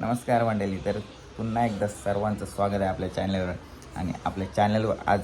नमस्कार मंडळी तर पुन्हा एकदा सर्वांचं स्वागत आहे आपल्या चॅनलवर. आणि आपल्या चॅनलवर आज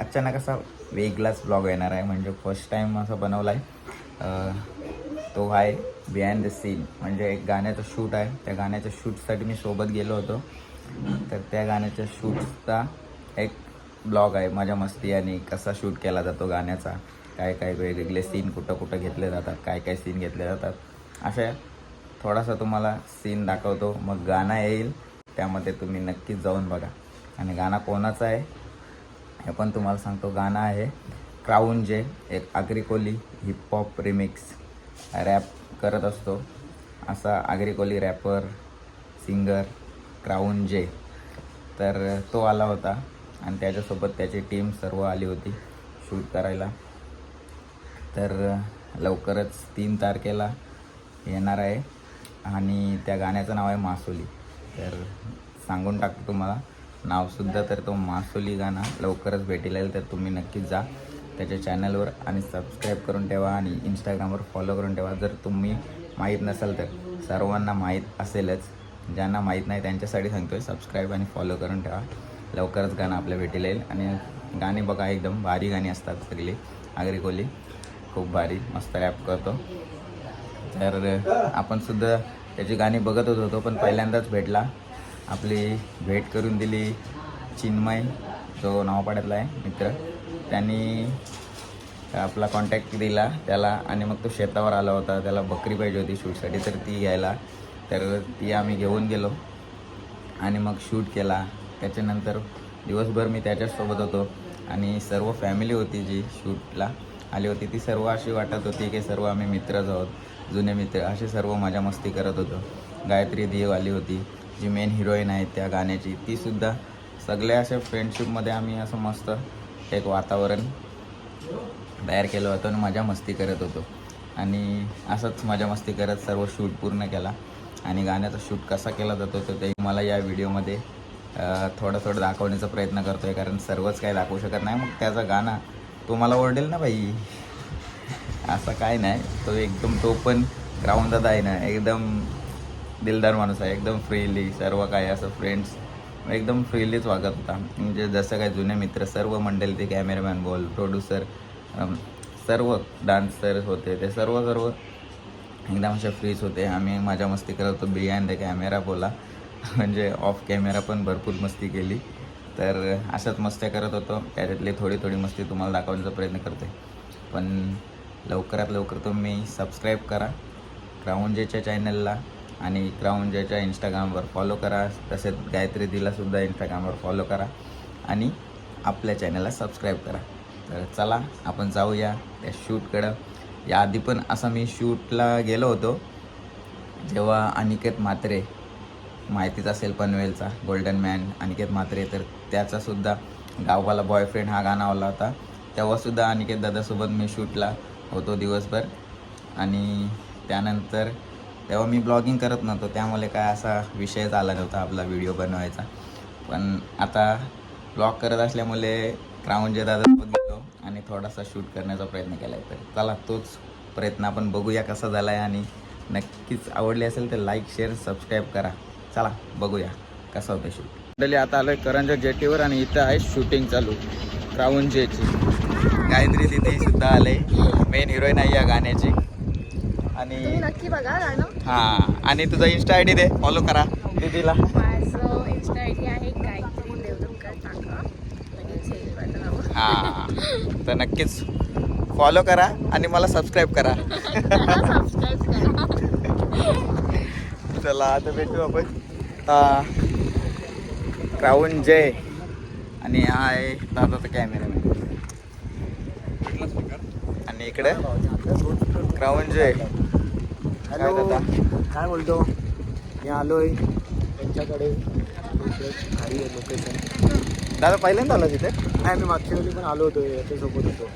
अचानक असा वेगळाच ब्लॉग येणार आहे म्हणजे फर्स्ट टाईम असा बनवला आहे तो आहे बिहाइंड द सीन म्हणजे एक गाण्याचं शूट आहे. त्या गाण्याच्या शूटसाठी मी सोबत गेलो होतो. तर त्या गाण्याच्या शूटचा एक ब्लॉग आहे माझ्या मस्ती आणि कसा शूट केला जातो गाण्याचा. काय काय वेगवेगळे सीन कुठं कुठं घेतले जातात काय काय सीन घेतले जातात. अशा थोडासा तुम्हाला सीन दाखवतो. मग गाणं येईल. त्यामध्ये तुम्ही नक्कीच जाऊन बघा. आणि गाणं कोणाचं आहे? हे पण तुम्हाला सांगतो. गाणं आहे क्राऊन जे एक आग्रिकोली हिपहॉप रिमिक्स रॅप करत असतो. असा आग्रिकोली रॅपर सिंगर क्राऊन जे. तर तो आला होता. आणि त्याच्यासोबत त्याची टीम सर्व आली होती शूट करायला. तर लवकरच तीन तारखेला येणार आहे. आणि त्या गाण्याचं नाव आहे मासोली. तर सांगून टाकतो तुम्हाला. नावसुद्धा तर तो मासोली गाणं. लवकरच भेटेल आहे तर तुम्ही नक्कीच जा. त्याच्या चॅनलवर आणि सबस्क्राईब करून ठेवा आणि इंस्टाग्रामवर फॉलो करून ठेवा. जर तुम्ही माहीत नसाल तर. सर्वांना माहीत असेलच. ज्यांना माहीत नाही त्यांच्यासाठी सांगतो आहे सबस्क्राईब आणि फॉलो करून ठेवा. लवकरच गाणं आपल्या भेटेल येईल आणि गाणी बघा एकदम भारी गाणी असतात सगळी. आगरी कोली खूप भारी. मस्त रॅप करतो. तर आपण सुद्धा त्याची गाणी बघतच होतो पण पहिल्यांदाच भेटला. आपली भेट करून दिली चिन्मय जो नावापाड्यातला आहे मित्र. त्यांनी आपला कॉन्टॅक्ट दिला त्याला आणि मग तो शेतावर आला होता. त्याला बकरी पाहिजे होती शूटसाठी तर ती घ्यायला. तर ती आम्ही घेऊन गेलो आणि मग शूट केला. त्याच्यानंतर दिवसभर मी त्याच्याचसोबत होतो आणि सर्व फॅमिली होती जी शूटला. आली होती ती सर्व अशी वाटत होती की सर्व आम्ही मित्रच आहोत. जुने मित्र असे सर्व मजा मस्ती करत होतो. गायत्री देव आली होती जी मेन हिरोईन आहे त्या गाण्याची. तीसुद्धा सगळ्या अशा फ्रेंडशिपमध्ये आम्ही असं मस्त एक वातावरण तयार केलं होतं आणि मजा मस्ती करत होतो. आणि असंच मजा मस्ती करत सर्व शूट पूर्ण केला. आणि गाण्याचा शूट कसा केला जातो तर ते मला या व्हिडिओमध्ये थोडं थोडं दाखवण्याचा प्रयत्न करतो आहे कारण सर्वच काही दाखवू शकत नाही. मग त्याचा गाणं तो मला ओरडेल ना बाई? असं काय नाही. तो एकदम तो पण ग्राउंडात आहे ना. एकदम दिलदार माणूस आहे. एकदम फ्रीली सर्व काय असं फ्रेंड्स एकदम फ्रीलीच वागत होता. म्हणजे जसं काय जुने मित्र सर्व मंडळी ते कॅमेरामॅन बोल प्रोड्युसर सर्व डान्सर होते. ते सर्व सर्व एकदम असे फ्रीज होते. आम्ही माझ्या मस्ती करत होतो. बियाँड द कॅमेरा बोला. म्हणजे ऑफ कॅमेरा पण भरपूर मस्ती केली. तर अशाच मस्त्या करत होतो. त्याच्यातली थोडी थोडी मस्ती तुम्हाला दाखवण्याचा प्रयत्न करते पण लवकरात लवकर तुम्ही सबस्क्राईब करा. क्राऊंजेच्या चॅनलला आणि क्राऊंजेच्या इंस्टाग्रामवर फॉलो करा. तसेच गायत्री दिलासुद्धा इंस्टाग्रामवर फॉलो करा आणि आपल्या चॅनलला सबस्क्राईब करा. तर चला आपण जाऊया त्या शूटकडं याआधी पण असा मी शूटला गेलो होतो. जेव्हा अनिकेत म्हात्रे माहितीच असेल पनवेलचा गोल्डन मॅन अनिकेत म्हात्रे तर त्याचासुद्धा गाववाला बॉयफ्रेंड हा गाणा आला होता. तेव्हासुद्धा अनिकेत दादासोबत मी शूटला होतो दिवसभर. आणि त्यानंतर तेव्हा मी ब्लॉगिंग करत नव्हतो त्यामुळे काय असा विषयच आला नव्हता आपला व्हिडिओ बनवायचा. पण आता ब्लॉग करत असल्यामुळे क्राऊनच्या दादासोबत गेलो आणि थोडासा शूट करण्याचा प्रयत्न केला तर चला तोच प्रयत्न आपण बघूया कसा झाला आहे आणि नक्कीच आवडली असेल तर लाईक शेअर सबस्क्राईब करा. चला बघूया कसा होतं शूट मंडळी आता आहे करंजा जेटीवर आणि इथं आहे शूटिंग चालू. क्राऊन जेची. गायत्री तिथे सुद्धा आले मेन हिरोईन आहे या गाण्याची. आणि नक्की बघा गाणं. हा आणि तुझा इन्स्टा आय डी दे फॉलो करा दीदीला. माझं इन्स्टा आय डी आहे गायत्री देवदुमकर टाका लगेच येईल माझं नाव. हा तर नक्कीच फॉलो करा आणि मला सबस्क्राईब करा. सबस्क्राईब करा चला आता भेटू आपण. क्राऊन जय. आणि हा आहे दादाचा कॅमेरामॅन आणि इकडे. काय हॅलो. दादा? काय बोलतो? मी आलोय. त्यांच्याकडे भारी आहे लोकेशन दादा पहिल्यांदा आला तिथे नाही मी मागच्या वेळी पण आलो होतो याच्यासोबत होतो.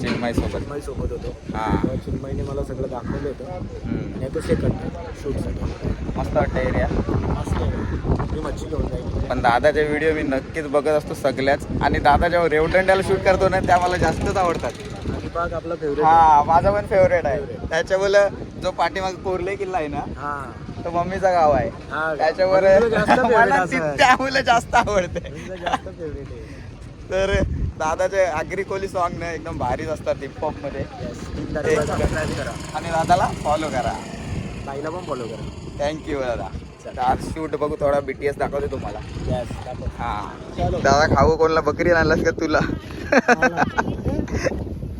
चिन्मय सोबत चिन्मई सोबत होतो. हा. तेव्हा चिन्मईने मला सगळं दाखवलं होतं. हम्म. आणि आता सेकंड शूटसाठी मस्त वाटतं एरिया मस्त मी मच्छी घेऊन जाईल. पण दादाचे व्हिडिओ मी नक्कीच बघत असतो सगळ्याच. आणि दादा जेव्हा रेवदंड्याला शूट करतो ना त्या मला जास्तच आवडतात. आपला फेवरेट हा माझा पण फेवरेट आहे. त्याच्यामुळे जो पाठीमाग कोरले किल्ला आहे ना हा. तो मम्मीचं गाव आहे. त्याच्यावर मला त्यामुळे जास्त आवडते. तर दादाचे आगरी कोली सॉन्ग ना एकदम भारीच असतात हिपहॉपमध्ये. आणि दादाला फॉलो करा. ताईला पण फॉलो करा. थँक्यू दादा. आज शूट बघू थोडा बीटीएस दाखवते तुम्हाला. हा. दादा खाऊ कोणला बकरी आणलास का तुला?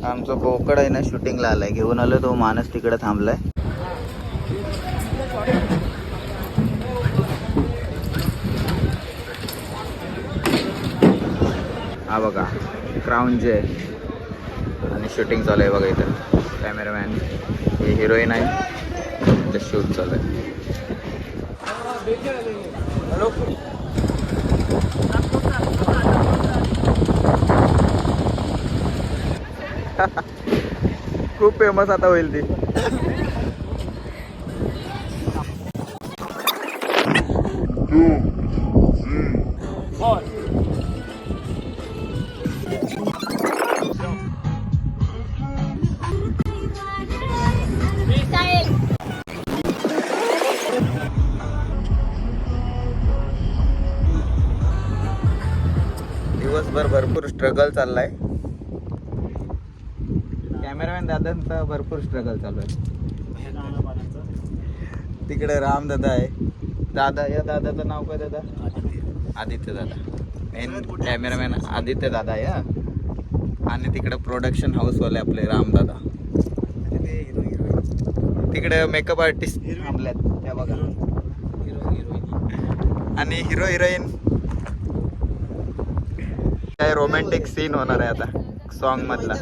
आमचं बोकड आहे ना शूटिंगला आलाय. घेऊन आलो तो माणूस तिकडे थांबलाय. हा बघा क्राऊन जे आणि शूटिंग चालू आहे बघा इथं. कॅमेरामॅन हे हिरोईन आहे. शूट चालू आहे. खूप फेमस आता होईल ती. दिवसभर भरपूर स्ट्रगल चाललाय. कॅमेरामॅन दादांचा भरपूर स्ट्रगल चालू आहे. तिकडे राम दादा आहे. दादा या दादाचं नाव काय दादा? आदित्य दादा. मेन कॅमेरामॅन आदित्य दादा आहे हा. आणि तिकडे प्रोडक्शन हाऊसवाले आपले राम दादा. तिकडे मेकअप आर्टिस्ट थांबल्यात त्या बघा. आणि हिरो हिरोईन काय रोमॅन्टिक सीन होणार आहे आता सॉन्ग मधला.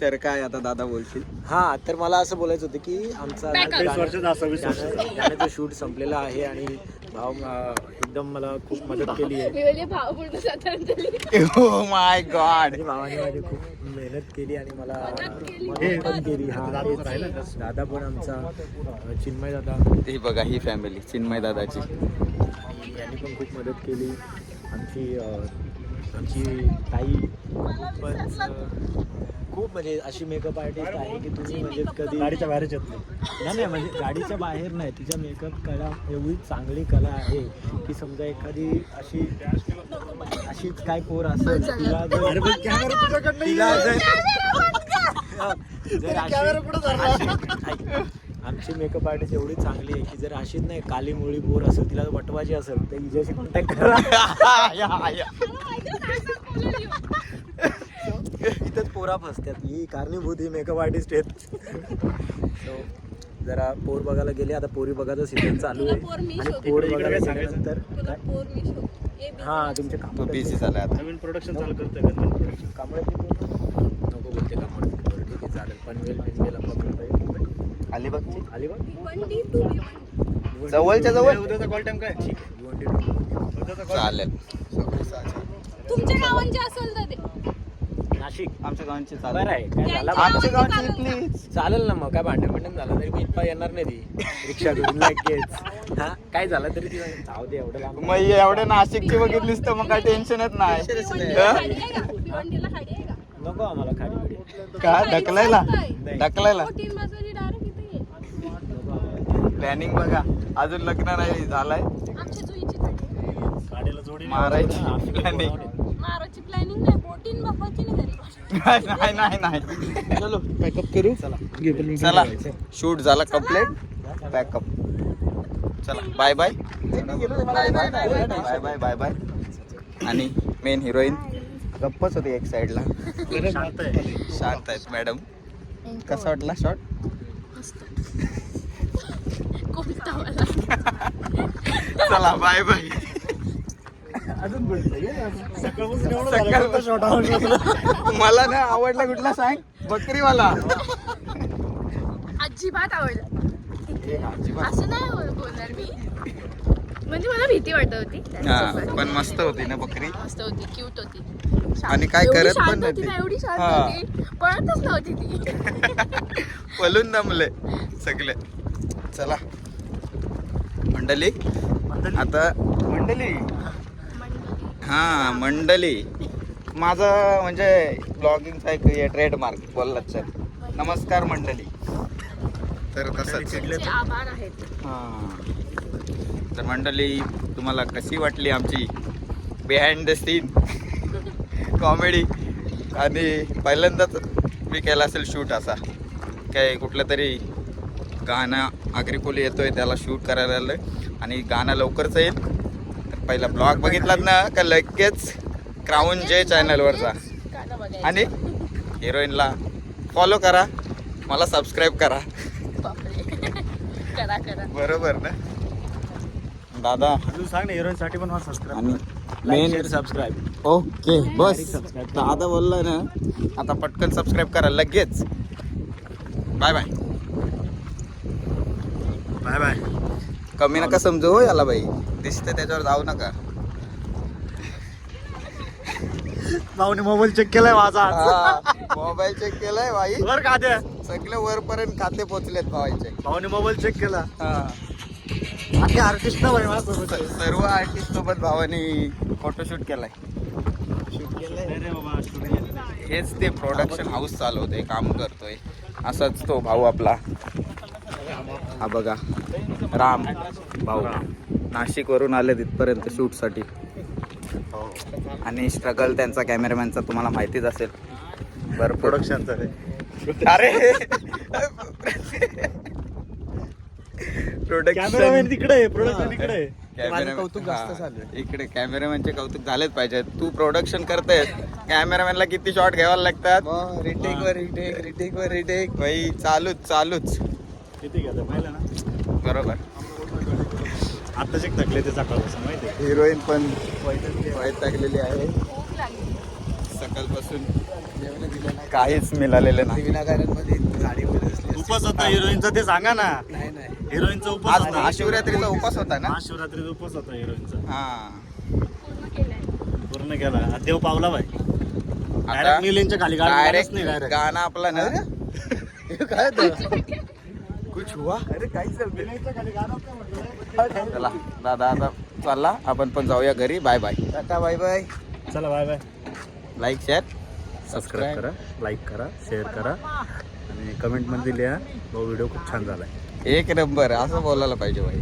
तर काय आता दादा बोलशील? हा तर मला असं बोलायचं होतं की आमचा गाण्याचं शूट संपलेलं आहे आणि भाव एकदम मला खूप मदत केली आहे. म्हणजे ओ माय गॉड आणि भावाने माझी खूप मेहनत केली आणि मला मदत केली. मदत पण केली. हा. दादा पण आमचा चिन्मय दादा. ही बघा ही फॅमिली चिन्मय दादाची. यांनी पण खूप मदत केली. आमची अं, आमची ताई खूपच खूप म्हणजे अशी मेकअप आर्टिस्ट आहे की तुम्ही म्हणजे कधी गाडीच्या बाहेरच येत नाही. नाही म्हणजे गाडीच्या बाहेर नाही. तिच्या मेकअप कला एवढी चांगली कला आहे की समजा एखादी अशी अशीच काय पोर असेल तिला जर तिला जर. आमची मेकअप आर्टिस्ट एवढी चांगली आहे की जर अशीच नाही काली मुळी पोर असेल तिला वटवायची असेल तर हिच्याशी कॉन्टॅक्ट करा. इथंच पोरा फसतात ही कारणीभूत ही मेकअप आर्टिस्ट आहेत. So, जरा पोर बघायला गेले आता पोरी बघायचं सीझन चालू आहे. आणि. पोर बघायला बी. हा तुमचे तो काम बिझी झालाय आता. नवीन प्रोडक्शन चालू करतोय कांबळे नको बोलते कांबळे बरं ठीक आहे चालेल. पनवेल पिनवेल आपला करतोय अलिबागची अलिबाग. जवळच्या जवळ? उद्याचा कॉल टाइम काय? ठीक. आहे भिवंडी to- चालेल. तुमच्या गावांचे असेल तर ते नाशिक. आमच्या गावांची बरं आहे. काय झाला? आमच्या गावाची चालेल चालेल ना मग. काय भांडण भांडण झालं तरी मी इथपा येणार नाही ती. रिक्षा घेऊन लगेच हा? काय झालं तरी ती? जाऊ दे एवढं लांब मग एवढे नाशिकची बघितलीस तर मग काय टेन्शनच नाही. भिवंडीला हं? खाडी आहे का? भिवंडीला खाडी आहे का? नको आम्हाला खाली बिडी का? ढकलायला. ढकलायला? हो, प्लॅनिंग बघा. अजून लग्न नाही झालंय. मारायची प्लॅनिंग प्लॅनिंग चलो चला. चला. शूट झाला कंप्लीट पॅकअप चला. Bye bye bye bye bye bye आणि मेन हिरोईन गप्पच होती एक साईडला शांत आहे. शांत आहेत मॅडम कसा वाटला शॉट चला बाय बाय मला ना आवडला कुठला सांग बकरीवाला. अजिबात आवडलं असं नाही बोलणार मी. म्हणजे मला भीती वाटत होती. हा. पण मस्त होती ना बकरी? मस्त होती क्यूट होती. आणि काय करत पण होती नव्हती. ना, एवढी शांत. होती. पळतच नव्हती ती. पलून दमले सगळे. चला. मंडळी आता मंडळी हा मंडळी माझं म्हणजे ब्लॉगिंगचा एक ट्रेडमार्क बोललात सर. नमस्कार मंडळी तर तसंच. तुमचे आभार आहेत. हां. तर मंडळी तुम्हाला कशी वाटली आमची बिहाइंड द सीन कॉमेडी आणि पहिल्यांदाच मी केला असेल शूट असा. काय कुठलं तरी गाणं आगरी कोली येतोय त्याला शूट करायला आलं आणि गाणं लवकरच येईल. तर पहिला ब्लॉग बघितलात ना का लगेच क्राऊन जे चॅनलवरचा आणि हिरोईनला फॉलो करा. मला सबस्क्राईब करा. बापरे. करा करा. बरोबर ना? दादा. अजून सांग ना हिरोईन साठी पण मला सबस्क्राईब मेन सबस्क्राईब ओके बस. आता बोलला ना आता पटकन सबस्क्राईब करा लगेच. Bye bye bye bye. कमी नका समजू हो याला बाई. दिसते त्याच्यावर जाऊ नका. भाऊने मोबाईल चेक केलाय माझा. मोबाईल चेक केलाय बाई. वर का द्या सगळे वरपर्यंत खाते पोचलेत भावाचे भाऊने मोबाईल चेक केला. हा. आखे आर्टिस्ट ना भाई माझ्यासोबत. सर्व आर्टिस्ट सोबत भावानी फोटोशूट केलाय. अरे बाबा shooting केलं. हेच ते प्रोडक्शन हाऊस चालवतोय काम करतोय. असाच तो भाऊ आपला. हा बघा. राम भाऊ. नाशिक वरून आले तिथपर्यंत शूटसाठी आणि स्ट्रगल त्यांचा कॅमेरामॅनचा तुम्हाला माहितीच असेल. भरपूर. प्रोडक्शनचा रे अरे. कॅमेरामॅन प्रोडक्शन तिकडे आहे प्रोडक्शन तिकडे इकडे कॅमेरामॅनचे कौतुक झालेच पाहिजे. तू प्रोडक्शन करतेस. कॅमेरामॅनला किती शॉट घ्यावा लागतात? रिटेक वर रिटेक रिटेक वर रिटेक भाई चालूच चालूच. किती पाहिलं ना? बरोबर. आता जे थकले ते सकाळपासून माहिती आहे? हिरोईन पण पैसे वाईट टाकलेली आहे. सकाळपासून काहीच मिळालेलं नाही. उपास होता हिरोईनचा ते सांगा ना. नाही नाही. हिरोईनचा उपास होता. महाशिवरात्रीचा उपास होता ना? महाशिवरात्रीचा उपास होता हिरोईनचा. हा. पूर्ण केलंय. पूर्ण केला. देव पावला भाई Direct मिलियनच्या खाली गाडी डायरेक्ट नाही. गाणं आपलं ना? काय कुछ हुआ? अरे काहीच चला दादा आता चालला आपण पण जाऊया घरी. Bye bye Tata bye bye चला bye bye like share subscribe करा लाईक करा शेअर करा. आणि कमेंटमध्ये लिहा भाऊ व्हिडिओ खूप छान झालाय. एक नंबर असं बोलायला पाहिजे भाई.